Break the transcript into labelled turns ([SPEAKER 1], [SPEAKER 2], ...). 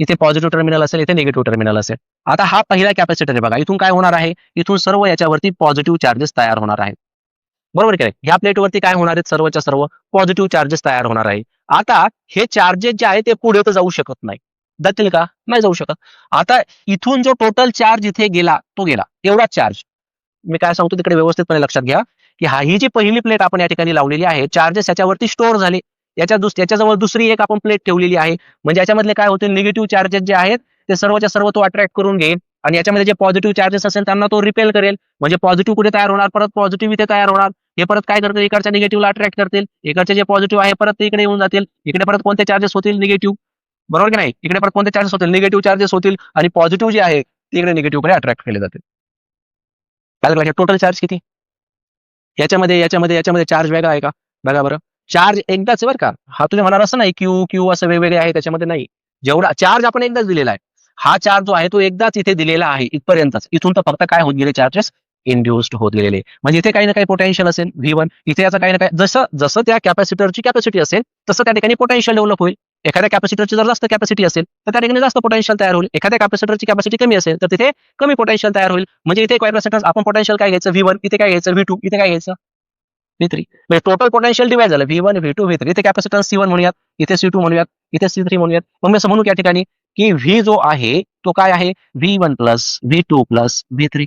[SPEAKER 1] इथे positive terminal असेल इथे निगेटिव्ह टर्मिनल असेल. आता हा पहिला कॅपॅसिटर आहे बघा इथून काय होणार आहे? इथून सर्व याच्यावरती पॉझिटिव्ह चार्जेस तयार होणार आहेत. बरोबर काय ह्या प्लेटवरती काय होणार आहेत? सर्वच्या सर्व पॉझिटिव्ह चार्जेस तयार होणार आहे. आता हे चार्जेस जे आहे ते पुढे तर जाऊ शकत नाही. जातील का? नाही जाऊ शकत. आता इथून जो टोटल चार्ज इथे गेला तो गेला. एवढा चार्ज मी काय सांगतो तिकडे व्यवस्थितपणे लक्षात घ्या की हा ही जी पहिली प्लेट आपण या ठिकाणी लावलेली आहे चार्जेस याच्यावरती स्टोअर झाले. याच्या दुस याच्याजवळ दुसरी एक आपण प्लेट ठेवलेली आहे. म्हणजे याच्यामधले काय होते निगेटिव्ह चार्जेस जे आहेत ते सर्वच्या सर्व तो अट्रॅक्ट करून घेईल. आणि याच्यामध्ये जे पॉझिटिव्ह चार्जेस असेल त्यांना तो रिपेल करेल. म्हणजे पॉझिटिव्ह कुठे तयार होणार? परत पॉझिटिव्ह इथे तयार होणार. हे परत काय करतील? इकडच्या निगेटिव्हला अट्रॅक्ट करतील. इकडचे जे पॉझिटिव्ह आहे परत ते इकडे येऊन जातील. इकडे परत कोणते चार्जेस होतील? निगेटिव्ह बरोबर की नाही? इकडे परत कोणते चार्जेस होतील? निगेटिव्ह चार्जेस होतील. आणि पॉझिटिव्ह जे आहे ते इकडे निगेटिव्हकडे अट्रॅक्ट केले जातील. काय टोटल चार्ज किती? याच्यामध्ये याच्यामध्ये याच्यामध्ये चार्ज वेगळा आहे का? बघा बरं. चार्ज एकदाच आहे बरं का. हा तुम्ही म्हणाल असं नाही क्यू क्यू असं वेगवेगळे आहे त्याच्यामध्ये नाही. जेवढा चार्ज आपण एकदाच दिलेला आहे हा चार्ज जो आहे तो एकदाच इथे दिलेला आहे इथपर्यंतच. इथून तर फक्त काय होत गेले चार्जेस इंड्युस्ड होत गेलेले. म्हणजे इथे काही ना काही पोटेन्शियल असेल व्ही वन इथे याचा काही ना काही जसं जसं त्या कॅपॅसिटरची कॅपॅसिटी असेल तसं त्या ठिकाणी पोटेन्शियल डेव्हलप होईल. एखाद्या कॅपॅसिटरची जर जास्त कॅपॅसिटी असेल तर त्या ठिकाणी जास्त पोटेन्शियल तयार होईल. एखाद्या कॅपॅसिटरची कॅपॅसिटी कमी असेल तर तिथे कमी पोटेन्शियल तयार होईल. म्हणजे इथे कॅपॅसिटर आपण पोटेन्शियल काय घ्यायचं? व्ही वन इथे काय घ्यायचं? व्ही टू इथे काय घ्यायचं? व्ही थ्री म्हणजे टोटल पोटेन्शियल डिवाइड झालं. V one V two V three इथे कॅपॅसिटन्स सी वन म्हणूयात इथे सी टू म्हणूयात इथे सी थ्री म्हणूयात. मग मी असं म्हणू या ठिकाणी की व्ही जो आहे तो काय आहे? V one plus V two plus V three